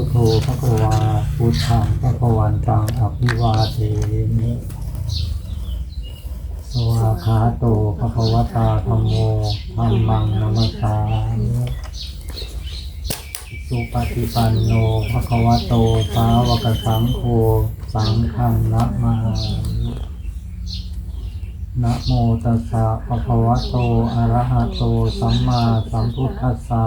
พุทโธพระควาพุทธังพระควันตังอภิวาเทมิสวาคาโตพระควตาธรรมโมธรรมังนัมสสามสุปฏิปันโนพระควโต สาวกสังโฆ สังฆังนะมามินะโมตัสสะภะคะวะโต อะระหะโต สัมมาสัมพุทธัสสะ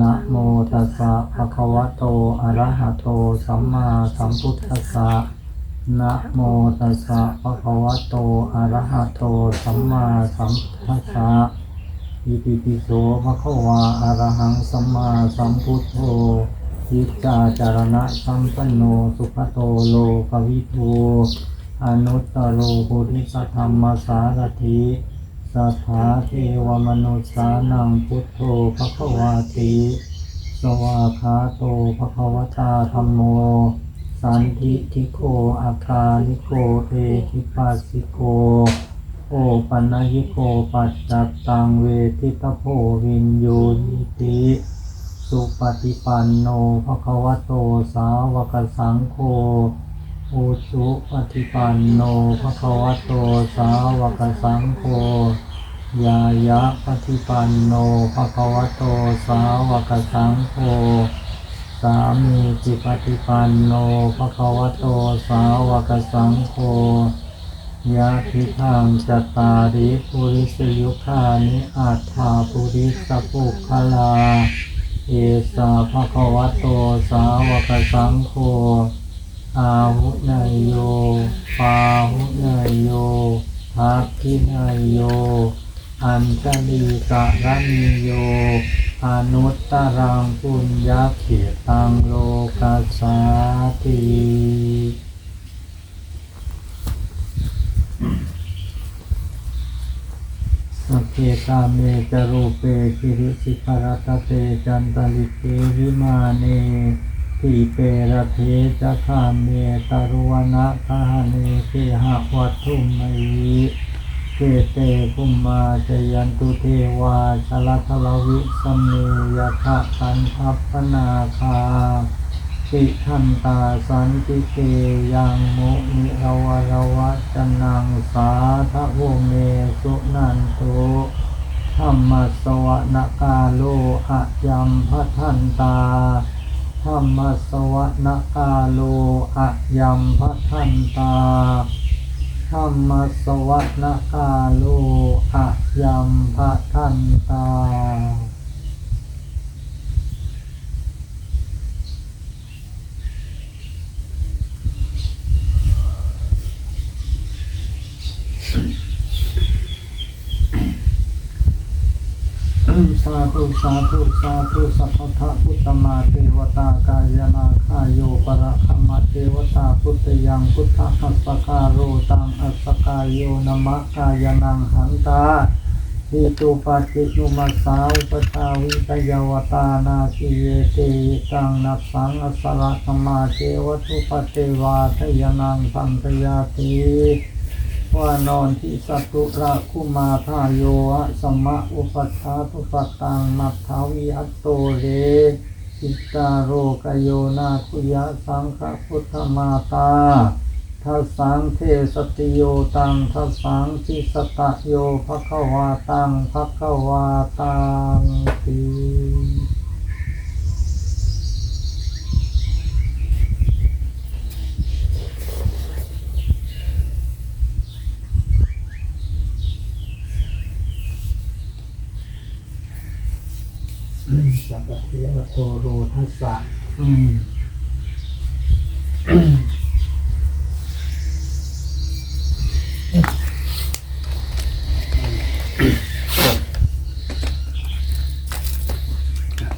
นะโมตัสสะภะคะวะโต อะระหะโต สัมมาสัมพุทธัสสะนะโมตัสสะภะคะวะโต อะระหะโต สัมมาสัมพุทธัสสะอิติปิโสภะคะวาอะระหังสัมมาสัมพุทโธยิจาจารณะสัมปันโน สุขโตโลกวิทูอนุตตโรปุริสัทธรรมสารถิ สัทธาเทวมนุษสานังพุทโธภควาติสวาคาโตภควตาธรรมโม สันทิทิโกอาคาลิโกเอหิปัสสิโก โอปัญญิโกปัจจัตตังเวทิตโพวินโยนิติสุปฏิปันโนภควโตสาวกสังโฆ อุชุปฏิปันโนภะคะวะโตสาวกสังโฆยายะปฏิปันโนภะคะวะโตสาวกสังโฆสามีจิปฏิปันโนภะคะวะโตสาวกสังโฆยะทิทังจตตาริปุริสยุคานิอัฏฐาปุริสปุคลา เอสาภะคะวะโตสาวกสังโฆ อาหุเนยโยปาหุเนยโยทักขิเนยโย อัญชลีกะระนิโยอนุตตรังปุญญาเขตังโลกัสสาติสัพเพกาเมจารูเปกิริสิกรตเตจันตลิเกวิมาเน ทีเประเทจะคาเมตารวนะคาเนเคหะวัตถุมยีเกเตภุมาจยันตุเทวาชลทลวิสมเนยทะคันทัพนาคาติทันตาสันติเกยังโมนิรวรวัจนังสาทะโวเมสุนันโตธรรมสวนกาโลอะยัมพัทันตา ธรรมสวนกาโลอะยัมพะทันตาธรรมสวนกาโลอะยัมพะทันตา สาธุสาธุสัพพะพุทธมาเทวตากายนาคาโยปะระขมาเทวตาพุทธยังพุทธหัสสการโรตังอัสสกายโยนมะกายนังหันตาทิตุปัจจินุมัสาอุปชาวิตยวตานาคิเยเตตังนัสสังอสระธรรมาเทวทุปเทวาทยนังสันตยาติ ว่านอนที่สัตุระคุมาทายโยะสมะอุปัฏฐาตุปตังมัทธาวิอัตโตเรจิตาโรกโยนาคุยะสังฆพุทธมาตาทัสสังเทสติโยตังทัสสังทิสตะโยภะคะวาตังภะคะวาตังติ สัพเพวะโตโรทัสสะอืม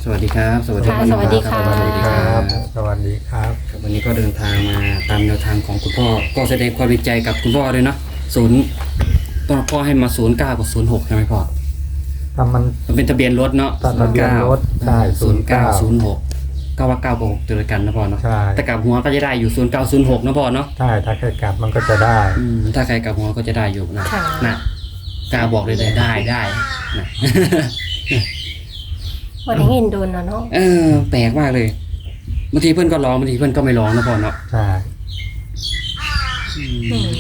สวัสดีครับ สวัสดีครับค่ะสวัสดีค่ะ สวัสดีครับ สวัสดีครับครับ วันนี้ก็เดินทางมาตามแนวทางของคุณพ่อ ก็แสดงความดีใจกับคุณพ่อเลยเนาะศูนย์พ่อพ่อให้มาศูนย์เก้ากับศูนย์หกใช่ไหมพ่อ ถ้ามันมันเป็นทะเบียนรถเนาะทะเบียนรถใช่ศูนย์เก้าศูนย์09หกเก้าว่าเก้ากับหกเจอกันนะพ่อเนาะใช่แต่กลับหัวก็จะได้อยู่ศูนย์เก้าศูนย์หกนะพ่อเนาะใช่ถ้าแค่กลับมันก็จะได้อืมถ้าใครกลับหัวก็จะได้อยู่นะค่ะ นะกล้าบอกเลยได้ได้ได้นะวันนี้เห็นโดนแล้วเนาะเออ แปลกมากเลยบางทีเพื่อนก็ร้องบางทีเพื่อนก็ไม่ร้องนะพ่อเนาะใช่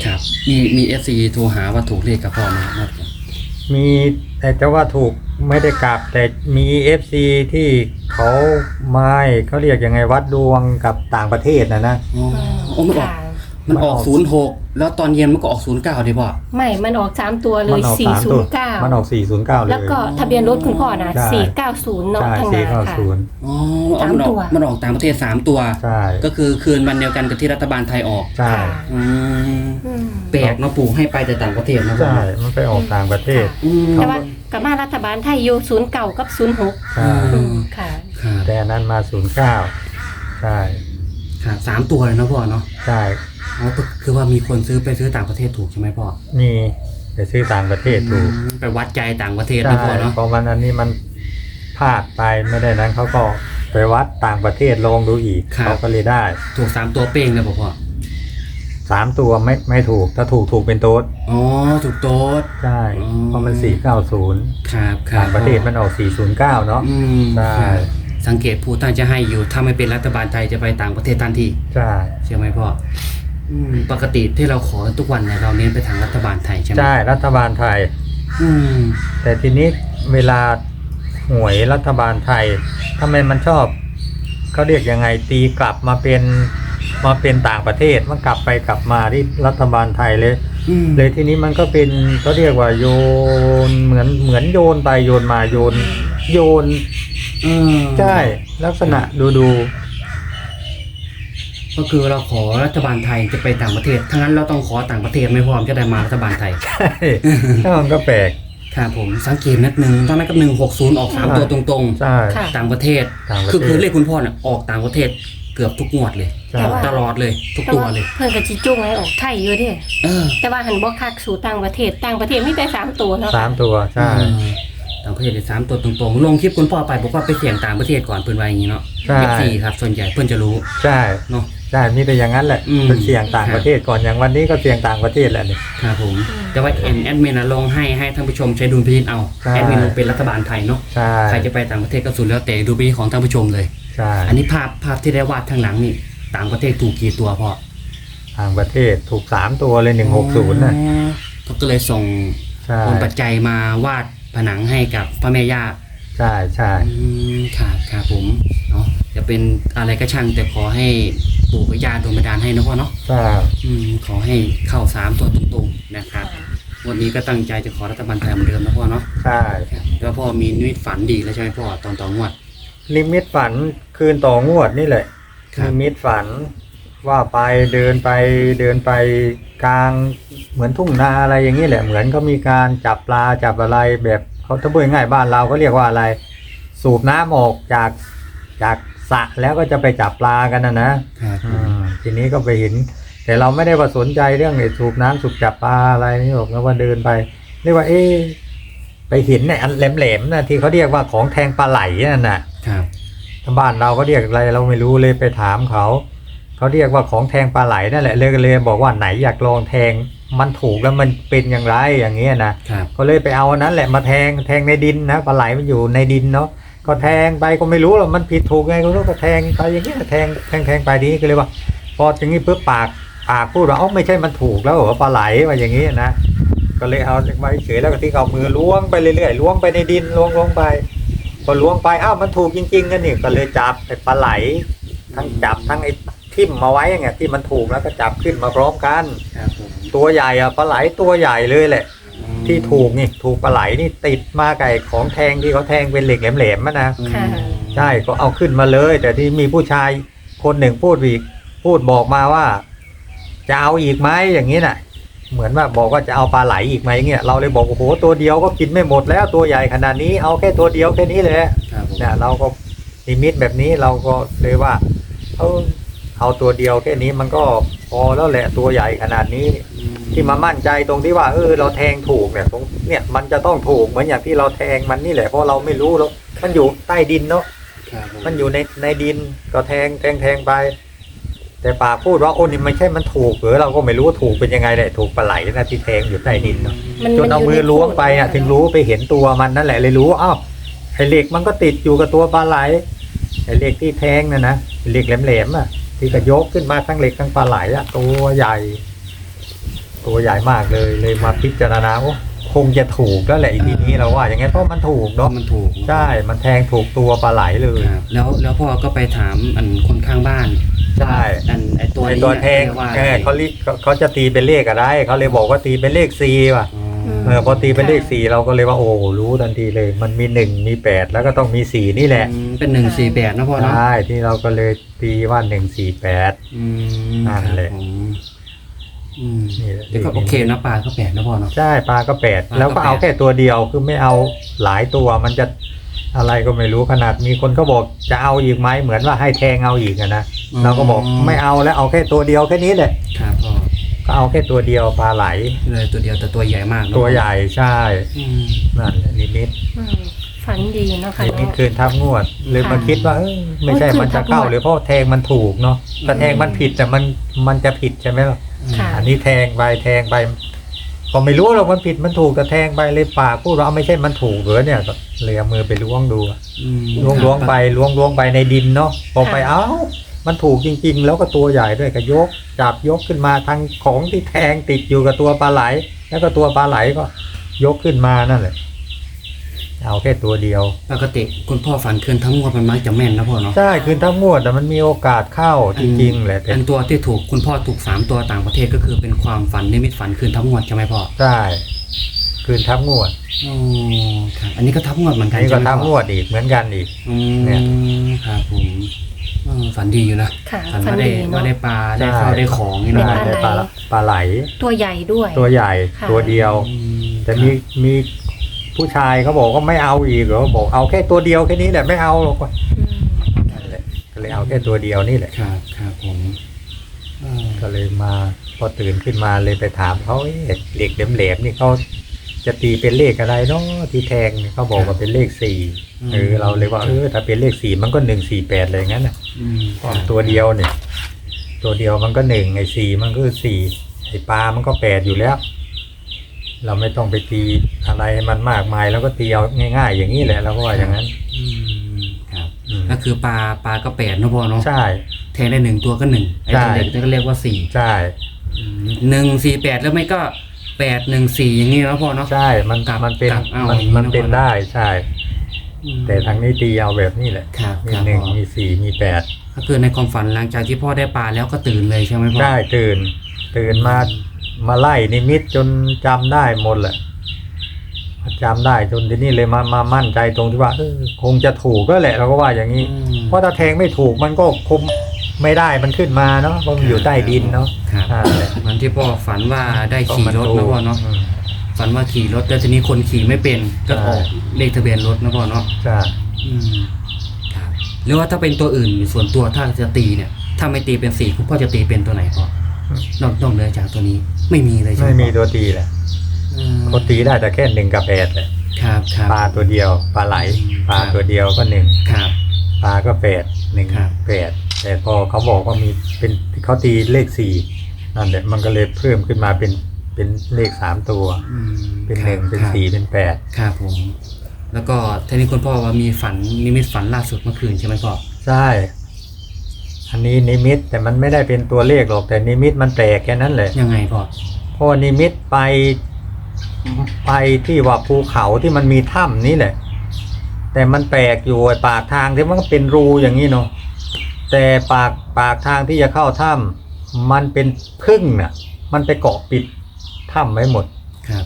ครับ มีมีเอฟซีโทรหาว่าถูกเลขกับพ่อไหมครับ มีแต่จะว่าถูกไม่ได้กลับแต่มีเอฟซีที่เขาไม่เขาเรียกยังไงวัดดวงกับต่างประเทศนะนะ อ๋อโอ้มันออก ค่ะ มันออกมันออกศูนย์หกแล้วตอนเย็นมันก็ออกศูนย์เก้าดิพ่อไม่ มันออกสามตัวเลมัยออกสี่สามศูตัวนย์เก้ามันออกสี่ศูนย์เก้าเลย แล้วก็ทะเบียนรถคุณพ่อนะใช่ สี่เก้าศูนย์เนาะใช่ทางสี่นั้นเก้าค่ะ ศูนย์อ๋อสามมันออตักวมันออกต่างประเทศสามตัว ใช่ก็คือคืนวันเดียวกันกับที่รัฐบาลไทยออกใช่ค่ะอืมอืมแปลกเนาะปู่ให้ไปแต่ต่างประเทศนะพ่อใช่มันไปออกต่างประเทศ อืมแต่ว่ากับมารัฐบาลไทยอยู่ศูนย์เก่ากับศูนย์หกใช่อืมค่ะ ครับแต่อันนั้นมาศูนย์เก้าใช่ครับสามตัวเลยเนาะพ่อเนาะ ใช่ อ๋อก็คือว่ามีคนซื้อไปซื้อต่างประเทศถูกใช่ไหมพ่อนี่ไปซื้อต่างประเทศถูกอืมไปวัดใจต่างประเทศใช่นะพ่อเนาะเพราะมันอันนี้มันพลาดไปไม่ได้นั้นเขาก็ไปวัดต่างประเทศลองดูอีกเขาก็เลยได้ ถูกสามตัวเป้งเลยบอกพ่อสามตัวไม่ไม่ถูกถ้าถูกถูกเป็นโต๊ดอ๋อถูกโต๊ดใช่อืมเพราะมันสี่เก้าศูนย์ครับครับต่างประเทศมันออกสี่ศูนย์เก้าเนาะอืมใช่ครับสังเกตผู้ตั้งจะให้อยู่ถ้าไม่เป็นรัฐบาลไทยจะไปต่างประเทศทันทีใช่ใช่ไหมพ่อ อืมปกติที่เราขอทุกวันเนี่ยเราเน้นไปทางรัฐบาลไทยใช่ไหมใช่รัฐบาลไทย อืมแต่ทีนี้เวลาหวยรัฐบาลไทยทำไมมันชอบเขาเรียกยังไงตีกลับมาเป็นมาเป็นต่างประเทศมันกลับไปกลับมาที่รัฐบาลไทยเลย อืมเลยทีนี้มันก็เป็นเขาเรียกว่าโยนเหมือนเหมือนโยนไปโยนมาโยน โยน อืมใช่ลักษณะดูดู ก็คือเราขอรัฐบาลไทยจะไปต่างประเทศทั้างนั้นเราต้องขอต่างประเทศไม่พร้อมจะได้มารัฐบาลไทย ใช่ถ้ามันก็แปลก ครับผมสังเกตนัดหนึ่งตอนนั้นก็หนึ่งหกศูนย์ออกสามใช่ตัวตรงใช่ ค่ะ ๆ ต่างประเทศ ต่างประเทศ คือคือเลขคุณพ่อเนี่ยออกต่างประเทศเกือบทุกงวดเลย ใช่แต่ว่าตลอดเลย ทุกแต่ตัวว่าเลยเพิ่นกับจิจุ้งให้ออกไทยอยู่เดิเออแต่ว่าหันบ่คักสู่ต่างประเทศต่างประเทศมีแต่สามตัวเนาะสามตัว ใช่ ต่างประเทศเลยสามตัวตรงๆลงคลิปคุณพ่อไปบอกว่าไปเสี่ยงต่างประเทศก่อนเพื่อนไว้อย่างนี้เนาะใช่ เอฟซีครับส่วนใหญ่เพื่อนจะรู้ใช่ เนาะ ใช่มีแต่อย่างนั้นแหละอืมเป็นเสี่ยงต่างประเทศก่อนอย่างวันนี้ก็เสี่ยงต่างประเทศแหละนี่ครับผมแต่ว่าเอ็นแอดมินนะลงให้ให้ท่านผู้ชมใช้ดุลพินิจเอาใช่ แอดมินลงเป็นรัฐบาลไทยเนาะใช่ใครจะไปต่างประเทศก็สุดแล้วแต่ดุลพินิจของท่านผู้ชมเลย ใช่อันนี้ภาพภาพที่ได้วาดทางหลังนี่ต่างประเทศถูกกี่ตัวพ่อต่างประเทศถูกสามตัวเลยหนึ่งหกศูนย์น่ะอ๋อเขาก็เลยส่งใช่โอนปัจจัยมาวาดผนังให้กับพระแม่ย่า ใช่ใช่อืมครับครับผมเนาะจะเป็นอะไรก็ช่างแต่ขอให้ ปู่กับย่าโดนบันดาลให้นะพ่อเนาะใช่อืมขอให้เข้าสามตัวตรงๆนะครับวันนี้ก็ตั้งใจจะขอรัฐบาลไทยเหมือนเดิมนะพ่อเนาะใช่ครับแล้วพ่อมีนิมิตฝันดีแล้วใช่ไหมพ่อตอนต่องวด นิมิตฝันคืนต่องวดนี่แหละครับ นิมิตฝันว่าไปเดินไปเดินไปกลางเหมือนทุ่งนาอะไรอย่างนี้แหละ เหมือนก็มีการจับปลาจับอะไรแบบเขาถ้าพูดง่ายๆบ้านเราก็เรียกว่าอะไร สูบน้ำออกจากจาก สระแล้วก็จะไปจับปลากันนะนะครับอืมทีนี้ก็ไปเห็น แต่เราไม่ได้ว่าสนใจเรื่องไอ้สูบน้ำสูบจับปลาอะไรนี่หรอกนะว่าเดินไปเรียกว่า เอ๊ะไปเห็นเนี่ยอันแหลมๆนะที่เขาเรียกว่าของแทงปลาไหลนั่นน่ะ ครับ ทางบ้านเราก็เรียกอะไรเราไม่รู้เลยไปถามเขา เขาเรียกว่าของแทงปลาไหลนั่นแหละเลยก็เลยบอกว่าไหนอยากลองแทงมันถูกแล้วมันเป็นอย่างไรอย่างเงี้ยนะครับ ก็เลยไปเอาอันนั้นแหละมาแทงแทงในดินนะปลาไหลมันอยู่ในดินเนาะ ก็แทงไปก็ไม่รู้หรอกมันผิดถูกไงก็รู้ก็แทงไปอย่างเงี้ยแทงแทงแทงไปทีนี้ก็เลยว่า พออย่างนี้ปุ๊บปากปากพูดว่าเอ้าไม่ใช่มันถูกแล้วเหรอปลาไหลว่าอย่างงี้นะก็เลยเอาไว้เฉยแล้วก็ที่เอามือล้วงไปเรื่อยๆล้วงไปในดินล้วงล้วงไปพอล้วงไปอ้าวมันถูกจริงๆกันนี่ก็เลยจับไอ้ปลาไหล ทั้งจับทั้งไอ้ทิ่มมาไว้อย่างเงี้ยที่มันถูกแล้วก็จับขึ้นมาพร้อมกันครับผมตัวใหญ่อะปลาไหลตัวใหญ่เลยแหละ ที่ถูกนี่ถูกปลาไหลนี่ติดมาไก่ของแทงที่เขาแทงเป็นเหล็กแหลมๆอะนะค่ะใช่ก็เอาขึ้นมาเลย แต่ที่มีผู้ชายคนหนึ่งพูดอีกพูดบอกมาว่า จะเอาอีกไหมอย่างนี้น่ะ เหมือนว่าบอกว่าจะเอาปลาไหลอีกไหมเงี้ยเราเลยบอกโอ้โหตัวเดียวก็กินไม่หมดแล้วตัวใหญ่ขนาดนี้เอาแค่ตัวเดียวแค่นี้เลยครับผมเนี่ยเราก็นิมิตแบบนี้เราก็เลยว่าเอาเอาตัวเดียวแค่นี้มันก็พอแล้วแหละตัวใหญ่ขนาดนี้อืม ที่มามั่นใจตรงที่ว่าเออเราแทงถูกเนี่ยตรงเนี่ยมันจะต้องถูกเหมือนอย่างที่เราแทงมันนี่แหละเพราะเราไม่รู้แล้วมันอยู่ใต้ดินเนาะครับผมันอยู่ในในดินก็แทงแทงแทงไป แต่ปากพูดว่าโอ้นี่ไม่ใช่มันถูกหรือเราก็ไม่รู้ว่าถูกเป็นยังไงแหละถูกปลาไหลนะที่แทงอยู่ใต้ดินเนาะมันจนเอามือล้วงไปอะถึงรู้ไปเห็นตัวมันนั่นแหละเลยรู้ว่าอ้าวไอ้เหล็กมันก็ติดอยู่กับตัวปลาไหลไอ้เหล็กที่แทงน่ะนะเหล็กแหลมๆอะที่ก็ยกขึ้นมาทั้งเหล็กทั้งปลาไหลอะตัวใหญ่ ตัวใหญ่มากเลยเลยมาพิจารณาโอ้คงจะถูกแล้วแหละอีทีนี้เราว่าอย่างงั้นเพราะมันถูกเพราะเนาะมันถูกใช่มันแทงถูกตัวปลาไหลเลย ครับแล้วแล้วพ่อก็ไปถามอันคนข้างบ้านใช่อันไอตัวไอนี้ตัวแทงรียกว่าเออเขาเรียกเขาเขาจะตีเป็นเลขอะไรเขาเลยบอกว่าตีเป็นเลขสี่ว่ะอ๋อเออพอตีเป็นเลขสี่เราก็เลยว่าโอ้รู้ทันทีเลย มันมีหนึ่งมีแปดแล้วก็ต้องมีสี่นี่แหละอืมเป็นหนึ่งสี่แปดนะพ่อเนาะใช่ที่เราก็เลยตีว่าหนึ่งสี่แปด อืมนั่นแหละ ครับผม อืมนี่แหละ แต่ก็โอเคนะปลาก็แปดนะพ่อเนาะ ใช่ปลาก็แปดปลาก็แล้วก็เอาแปดแค่ตัวเดียวคือไม่เอาหลายตัวมันจะอะไรก็ไม่รู้ขนาดมีคนก็บอกจะเอาอีกไหมเหมือนว่าให้แทงเอาอีกอะนะเราก็บอกไม่เอาแล้วเอาแค่ตัวเดียวแค่นี้แหละครับพ่อก็เอาแค่ตัวเดียวปลาไหล เลยตัวเดียวแต่ตัวใหญ่มากเนอะตัวใหญ่ใช่อืม นั่นแหละนิมิตอืมฝันดีเนาะค่ะนิมิตเนาะ คืนทับงวดเลยมาค่ะคิดว่าเอ้ยไม่ใช่โอ้ยคืนมันจะทับงวดเข้าหรือเพราะแทงมันถูกเนาะถ้าแทงมันผิดแต่มันมันจะผิดใช่ไหมล่ะ ค่ะ อันนี้แทงไปแทงไปก็ไม่รู้หรอกมันผิดมันถูกแต่แทงไปเลยปากพูดว่าเอาไม่ใช่มันถูกเหรอเนี่ยก็เลยเอามือไปล้วงดูอะอืมล้วงล้วงไปล้วงล้วงไปในดินเนาะพอไปค่ะเอ้า มันถูกจริง ๆ แล้วก็ตัวใหญ่ด้วยก็ยกจับยกขึ้นมาทั้งของที่แทงติดอยู่กับตัวปลาไหล แล้วก็ตัวปลาไหลก็ยกขึ้นมานั่นแหละ เอาแค่ตัวเดียว ปกติคุณพ่อฝันคืนทั้งงวดมันมักจะแม่นนะพ่อเนาะใช่คือทั้งงวดแต่มันมีโอกาสเข้าจริงๆแหละแต่อันตัวที่ถูกคุณพ่อถูกสามตัวต่างประเทศก็คือเป็นความฝันนิมิตฝันคืนทั้งงวดใช่ไหมพ่อใช่คืนทับงวดอ๋อครับอันนี้ก็ทับงวดเหมือนอักันนนี้ก็ใช่ไหมทับพ่งอวดอีกเหมือนกันอีก อืมเนี่ยครับผมเออฝันดีอยู่นะค่ะฝันฝันว่าได้ดีว่าเนาะได้ปลาได้ใช่ข้าวได้ของนี่เป็นะนได้ปลาไหลได้ปลาปลาไหลตัวใหญ่ด้วย ตัวใหญ่ค่ะ ตัวเดียว อืมแต่มีมี ผู้ชายเขาบอกว่าไม่เอาอีกเหรอบอกเอาแค่ตัวเดียวแค่นี้แหละไม่เอาหรอกว่ะอืมนั่นแหละก็เลยเอาแค่ตัวเดียวนี่แหละ ครับครับผมเออก็เลยมาพอตื่นขึ้นมาเลยไปถามเขาเอ๊ะเหล็กแหลมๆนี่เขาจะตีเป็นเลขอะไรเนาะที่แทงเนี่ยเขาบอกว่าเป็นเลขสี่เออเราเลยว่าเออถ้าเป็นเลขสี่มันก็หนึ่งสี่แปดเลยงั้นน่ะอืมความตัวเดียวเนี่ย ตัวเดียวมันก็หนึ่งไอ้สี่มันก็สี่ไอ้ปลามันก็แปดอยู่แล้ว เราไม่ต้องไปตีอะไรให้มันมากมายแล้วก็ตีเอาง่าย ๆ อย่างนี้แหละเราก็ว่าอย่างนั้น อืมครับ อืม ก็คือปลาปลาก็แปดนะพ่อเนาะใช่ แทงได้หนึ่งตัวก็หนึ่งไอ้ตัวใช่ เด็กก็เรียกว่าสี่ใช่อืมหนึ่งสี่แปดแล้วไม่ก็แปดหนึ่งสี่อย่างนี้แล้วพ่อเนาะ ใช่มันกลับมันเป็นกลับเอามันอย่างนี้มันเป็นนะได้ใช่อืมแต่ทางนี้ตีเอาแบบนี้แหละ ครับมีครับหนึ่งพ่อมีสี่มีแปดก็คือในความฝันหลังจากที่พ่อได้ปลาแล้วก็ตื่นเลยใช่ไหมพ่อใช่ตื่น ตื่นมา มาไล่นิมิตจนจำได้หมดแหละจำได้จนที่นี่เลยมามามั่นใจตรงที่ว่าเออคงจะถูกก็แหละเราก็ว่าอย่างนี้อืมเพราะถ้าแทงไม่ถูกมันก็คุมไม่ได้มันขึ้นมาเนาะเพราะมันอยู่ใต้ดินเนาะครับนั่นแหละวันที่พ่อฝันว่าได้ขี่รถนะพ่อเนาะอืมฝันว่าขี่รถแต่ทีนี้คนขี่ไม่เป็นก็ใช่ออกเลขทะเบียนรถนะพ่อเนาะใช่อืมครับหรือว่าถ้าเป็นตัวอื่นส่วนตัวถ้าจะตีเนี่ย ถ้าไม่ตีเป็นสี่คุณพ่อจะตีเป็นตัวไหนพ่อนอกนอกเหนือจากตัวนี้ ไม่มีเลยใช่ไหมไม่มีพ่อตัวตีแหละอืมเขาตีได้แต่แค่หนึ่งกับแปดแหละครับครับ ปลาตัวเดียวปลาไหลอืมปลาตัวเดียวก็หนึ่งครับ ปลาก็แปดหนึ่งครับ แปดแต่พอเขาบอกว่ามีเป็นเขาตีเลขสี่นั่นแหละมันก็เลยเพิ่มขึ้นมาเป็นเป็นเลขสามตัว อืมเป็นครับหนึ่งเป็นครับสี่เป็นแปดครับผม แล้วก็ทีนี้คุณพ่อว่ามีฝันนิมิตฝันล่าสุดเมื่อคืนใช่ไหมพ่อใช่ อันนี้นิมิตแต่มันไม่ได้เป็นตัวเลขหรอกแต่นิมิตมันแปลกแค่นั้นแหละยังไงพ่อเพราะว่านิมิตไปไปที่ว่าภูเขาที่มันมีถ้ำนี่แหละ แต่มันแปลกอยู่ไอ้ปากทางที่มันก็เป็นรูอย่างนี้เนาะแต่ปากปากทางที่จะเข้าถ้ำมันเป็นพึ่งน่ะ มันไปเกาะปิดถ้ำไว้หมดครับ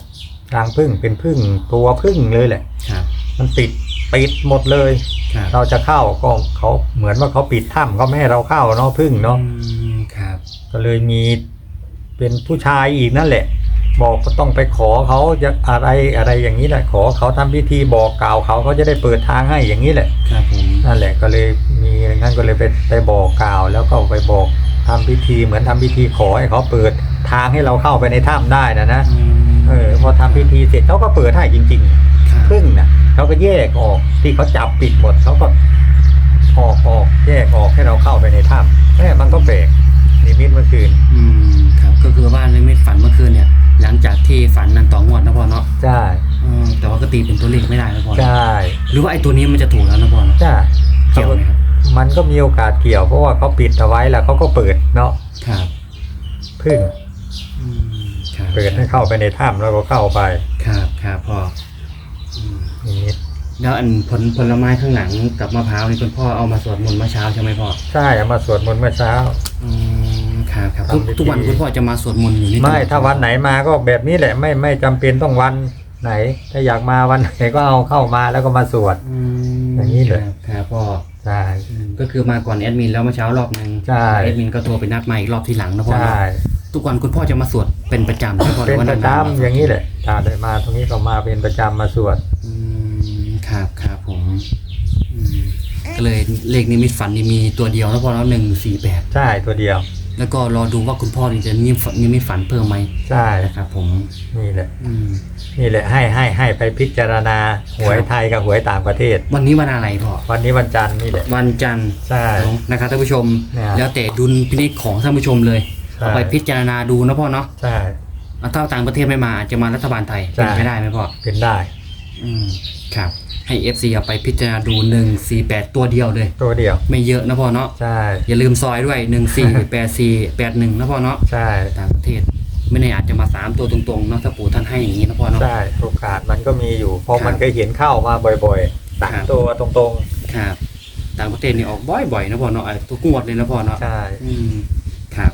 ทางพึ่งเป็นพึ่งตัวพึ่งเลยแหละครับ มันปิดปิดหมดเลย ครับเราจะเข้าก็เขาเหมือนว่าเขาปิดถ้ำเขาไม่ให้เราเข้าเนาะพึ่งเนาะ อืมครับก็เลยมีเป็นผู้ชายอีกนั่นแหละ บอกก็ต้องไปขอเขาจะอะไรอะไรอย่างนี้แหละ ขอเขาทำพิธีบอกกล่าวเขาเขาจะได้เปิดทางให้อย่างนี้แหละ ครับผมนั่นแหละก็เลยมีอย่างนั้นก็เลยไปไปบอกกล่าว แล้วก็ไปบอกทำพิธีเหมือนทำพิธีขอให้เขาเปิดทางให้เราเข้าไปในถ้ำได้นะนะอืมเออพอทำพิธีเสร็จเขาก็เปิดให้จริง ครับๆ พึ่งน่ะ เขาก็แยกออกที่เขาจับปิดหมดเขาก็ออกออกแยกออกให้เราเข้าไปในถ้ำแม่มันก็แปลกนิมิตเมื่อคืน อืมครับ ก็คือว่านิมิตฝันเมื่อคืนเนี่ย หลังจากที่ฝันนันต่องวดนะพ่อเนาะใช่อืมแต่ว่าก็ตีเป็นตัวเลขไม่ได้นะพ่อใช่หรือว่าไอ้ตัวนี้มันจะถูกแล้วนะพ่อเนาะใช่เกี่ยวไหมครับมันมันก็มีโอกาสเกี่ยวเพราะว่าเขาปิดเอาไว้แล้วเขาก็เปิดเนาะครับพึ่งอืมครับเปิดให้เข้าไปในถ้ำแล้วก็เข้าไป ครับครับพ่อ อืมอย่างนี้แล้วอันผลผลไม้ข้างหลังกับมะพร้าวนี่คุณพ่อเอามาสวดมนต์เมื่อเช้าใช่ไหมพ่อใช่เอามาสวดมนต์เมื่อเช้า อืมครับครับทุกทำพิธี ทุกวันคุณพ่อจะมาสวดมนต์อยู่นี่ไม่ถ้าวันไหนมาก็แบบนี้แหละไม่ไม่จำเป็นต้องวันไหน ถ้าอยากมาวันไหนก็เอาเข้ามาแล้วก็มาสวด อืมอย่างนี้เลย ครับครับพ่อใช่ อืมก็คือมาก่อนแอดมินแล้วเมื่อเช้ารอบหนึ่งใช่ แอดมินก็โทรไปนัดมาอีกรอบทีหลังนะพ่อใช่เนอะทุกวันคุณพ่อจะมาสวดเป็นประจำใช่ไหมพ่อหเป็อนว่ประจำอย่างนี้แหละถ้าได้มาตรงนี้ก็มาเป็นประจำมาสวด อืมครับครับผมอืม ก็เลยเลขนิมิตฝันนี่มีตัวเดียวนะพ่อแล้วหนึ่งสี่แปดใช่ตัวเดียว แล้วก็รอดูว่าคุณพ่อนี่จะนิมิตฝันนิมิตฝันเพิ่มไหมใช่นะครับผมนี่แหละอืมนี่แหละให้ให้ให้ไปพิจารณาหวยครับไทยกับหวยต่างประเทศ วันนี้วันอะไรพ่อวันนี้วันจันทร์นี่แหละ วันจันทร์ใช่นะครับท่านผู้ชม เนี่ย แล้วแต่ดุลพินิจของท่านผู้ชมเลยใช่เอาไปพิจารณาดูนะพ่อเนาะใช่เอาถ้าต่างประเทศไม่มาอาจจะมารัฐบาลไทยใช่เป็นไปได้ไหมพ่อเป็นได้ อืมครับ ให้ FC เอาไปพิจารณาดูหนึ่งสี่แปดตัวเดียวเลย ตัวเดียว ไม่เยอะนะพ่อเนาะใช่ อย่าลืมซอยด้วยหนึ่งสี่แปดสี่แปดหนึ่งนะพ่อเนาะใช่ต่างประเทศไม่แน่อาจจะมาสามตัวตรงๆเนาะถ้าปู่ท่านให้อย่างนี้นะพ่อเนาะใช่โอกาสมันก็มีอยู่เพราะครับมันเคยเห็นเข้ามาบ่อยๆสามครับตัวตรงครับต่างประเทศนี่ออกบ่อยๆนะพ่อเนาะไอ้ทุกงวดเลยนะพ่อเนาะๆใช่อืมครับ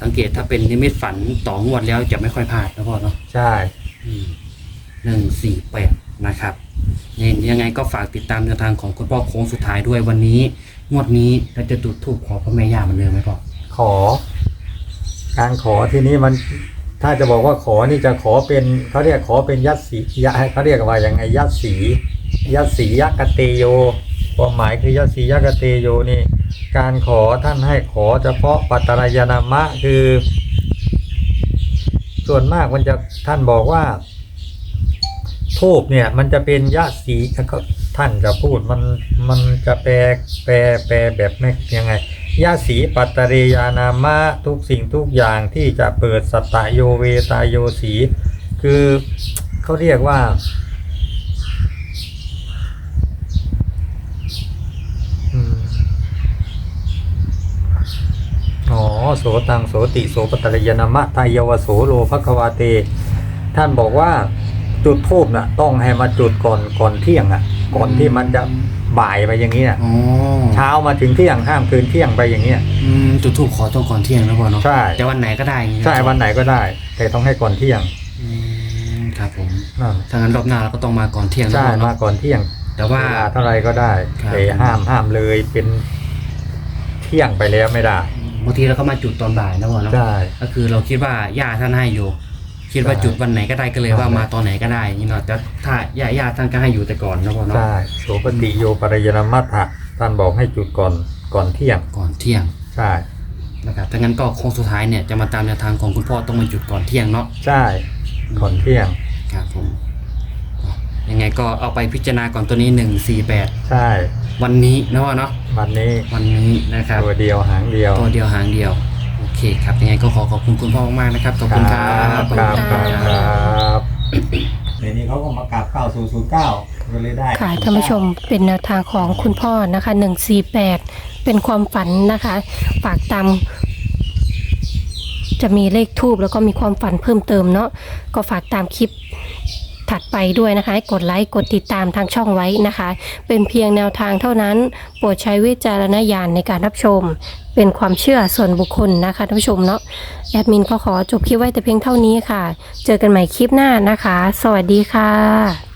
สังเกตถ้าเป็นนิมิตฝันต่องวดแล้วจะไม่ค่อยพลาดนะพ่อเนาะใช่หนึ่งสี่แปดนะครับ ยังไงก็ฝากติดตามแนวทางของคุณพ่อโค้งสุดท้ายด้วยวันนี้ งวดนี้เราจะจุดทูบขอพระแม่ย่าเหมือนเดิมไหมพ่อขอ การขอที่นี้มันถ้าจะบอกว่าขอนี่จะขอเป็นเขาเรียกขอเป็นยัดสียะเขาเรียกว่าอย่างไงยัดสียัดสียักเตโยความหมายคือยัดสียักกเตโยนี่ การขอท่านให้ขอเฉพาะปัตตรายนามะคือ ส่วนมากมันจะท่านบอกว่า ทูบเนี่ย มันจะเป็นยะสีก็ท่านจะพูดมันมันจะแปลแปลแปลแบบไม่ยังไงยะสีปัตตเรยานามะทุกสิ่งทุกอย่างที่จะเปิดสตตโยเวตาโยสี คือเขาเรียกว่าอ๋อโสตังโสติโสปตรยนามะตายยวโสโลภควาเต ท่านบอกว่า จุดทูบน่ะต้องให้มาจุดก่อนก่อนเที่ยงอะ ก่อนที่มันจะบ่ายไปอย่างนี้น่ะอ๋อเช้ามาถึงเที่ยงห้ามเกินเที่ยงไปอย่างเงี้ย อืมจุดทูบขอต้องก่อนเที่ยงนะพ่อเนาะใช่แต่วันไหนก็ได้อย่างงี้นะใช่วันไหนก็ได้ แต่ต้องให้ก่อนเที่ยงอืมครับผมนั่นถ้างั้นรอบหน้าเราก็ต้องมาก่อนเที่ยงนะใช่พ่อมาเนาะก่อนเที่ยงแต่ว่า เวลาเท่าไรก็ได้ครับ แต่ห้ามห้ามเลยเป็นเที่ยงไปแล้วไม่ได้บางทีเราก็มาจุดตอนบ่ายนะพ่อเนาะใช่ก็คือเราคิดว่าย่าท่านให้อยู่ คิดว่าใช่จุดวันไหนก็ได้ก็เลยใช่ว่ามาตอนไหนก็ได้อย่างนี่เนาะแต่ถ้าย่าย่าท่านก็ให้อยู่แต่ก่อนนะพ่อเนาะใช่โสปฏิโยปรยนามัตถะท่านบอกให้จุดก่อนก่อนเที่ยงก่อนเที่ยงใช่นะครับถ้างั้นก็โค้งสุดท้ายเนี่ยจะมาตามแนวทางของคุณพ่อต้องมาจุดก่อนเที่ยงเนาะใช่ก่อนเที่ยงครับผมยังไงก็เอาไปพิจารณาก่อนตัวนี้หนึ่งสี่แปดใช่ วันนี้นะพ่อเนาะวันนี้วันนี้นะครับตัวเดียวหางเดียวตัวเดียวหางเดียวโอ เคครับยังไงก็ขอขอบคุณคุณพ่อมากๆนะครับขอบคุณครับครับขคอรัณบครับในนี้เขาก็มากราบเก้าศูนย์ศูนย์เก้าก็เลยได้ ค่ะท่านผู้ชมเป็นแนวทางของคุณพ่อนะคะหนึ่งสี่แปดเป็นความฝันนะคะฝากตามจะมีเลขทูบแล้วก็มีความฝันเพิ่มเติมเนาะก็ฝากตามคลิป ถัดไปด้วยนะคะ กดไลค์ กดติดตามทางช่องไว้นะคะ เป็นเพียงแนวทางเท่านั้น โปรดใช้วิจารณญาณในการรับชม เป็นความเชื่อส่วนบุคคลนะคะท่านผู้ชมเนาะ แอดมินก็ขอจบคลิปไว้แต่เพียงเท่านี้ค่ะ เจอกันใหม่คลิปหน้านะคะ สวัสดีค่ะ